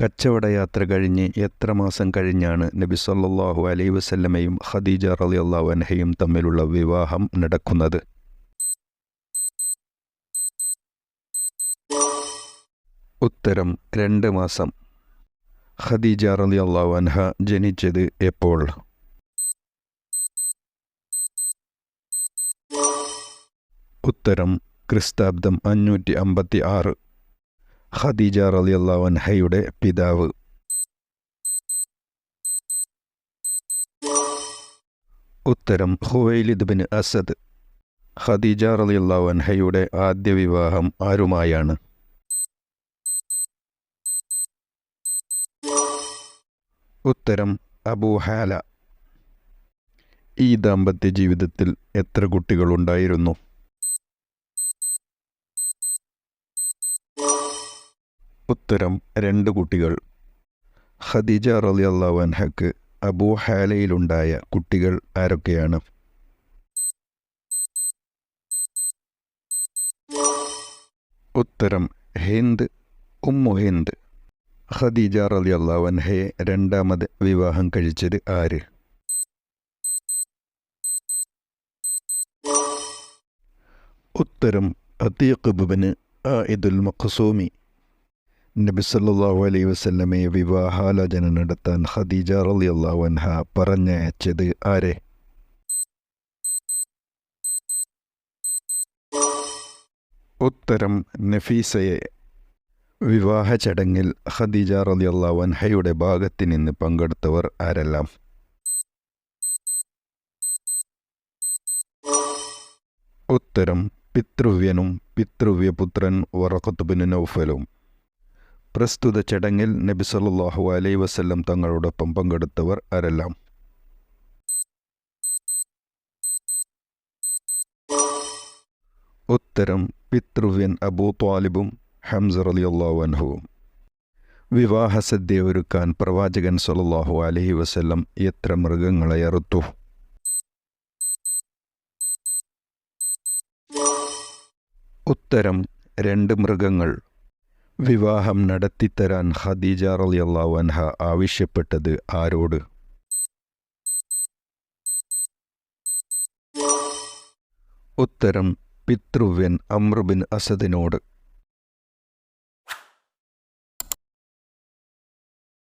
കച്ചവടയാത്ര കഴിഞ്ഞ് എത്ര മാസം കഴിഞ്ഞാണ് നബി സല്ലാഹു അലൈ വസല്ലമയും ഖദീജ അള്ളാഹു അൻഹയും തമ്മിലുള്ള വിവാഹം നടക്കുന്നത്? ഉത്തരം രണ്ട് മാസം. ഖദീജ അള്ളാഹു അൻഹ ജനിച്ചത് എപ്പോൾ? ഉത്തരം ക്രിസ്താബ്ദം അഞ്ഞൂറ്റി അമ്പത്തി ആറ് ഖദീജ റളിയല്ലാഹു അൻഹയുടെ പിതാവ്. ഉത്തരം ഹുവൈലിദ് ബിൻ അസദ്. ഖദീജ റളിയല്ലാഹു അൻഹയുടെ ആദ്യ വിവാഹം ആരുമായാണ്? ഉത്തരം അബൂഹാല ഈ ദാമ്പത്യ ജീവിതത്തിൽ എത്ര കുട്ടികളുണ്ടായിരുന്നു? ഉത്തരം രണ്ട് കുട്ടികൾ. ഖദീജ റളിയല്ലാഹു അൻഹക്ക് അബൂഹാലയിലുണ്ടായ കുട്ടികൾ ആരൊക്കെയാണ്? ഉത്തരം ഹിന്ദ് ഉമ്മു ഹിന്ദ്. ഖദീജ റളിയല്ലാഹു അൻഹയെ രണ്ടാമത് വിവാഹം കഴിച്ചത് ആര്? ഉത്തരം അത്തീഖ് ബിബിന് ആയിദുൽ മഖ്സൂമി. നബി സല്ലല്ലാഹു അലൈഹി വസല്ലമയെ വിവാഹാലോചന നടത്താൻ ഖദീജ റളിയല്ലാഹു അൻഹ പറഞ്ഞയച്ചത് ആരെ? ഉത്തരം നഫീസയെ. വിവാഹ ചടങ്ങിൽ ഖദീജ റളിയല്ലാഹു അൻഹയുടെ ഭാഗത്ത് നിന്ന് പങ്കെടുത്തവർ ആരെല്ലാം? ഉത്തരം പിതൃവ്യനും പിതൃവ്യപുത്രൻ വറക്കത്തുബിന് നൗഫലും. പ്രസ്തുത ചടങ്ങിൽ നബി സല്ലാഹു അലൈ വസല്ലം തങ്ങളോടൊപ്പം പങ്കെടുത്തവർ ആരെല്ലാം? ഉത്തരം പിതൃവ്യൻ അബൂ ത്വാലിബും ഹംസ റളിയല്ലാഹു വിവാഹ വിവാഹസദ്യ ഒരുക്കാൻ പ്രവാചകൻ സല്ലല്ലാഹു അലഹി വസ്ല്ലം എത്ര മൃഗങ്ങളെ അറുത്തു? ഉത്തരം രണ്ട് മൃഗങ്ങൾ വിവാഹം നടത്തിത്തരാൻ ഖദീജ റളിയല്ലാഹു അൻഹ ആവശ്യപ്പെട്ടത് ആരോട്? ഉത്തരം പിതൃവ്യൻ അമ്രുബിൻ അസദിനോട്.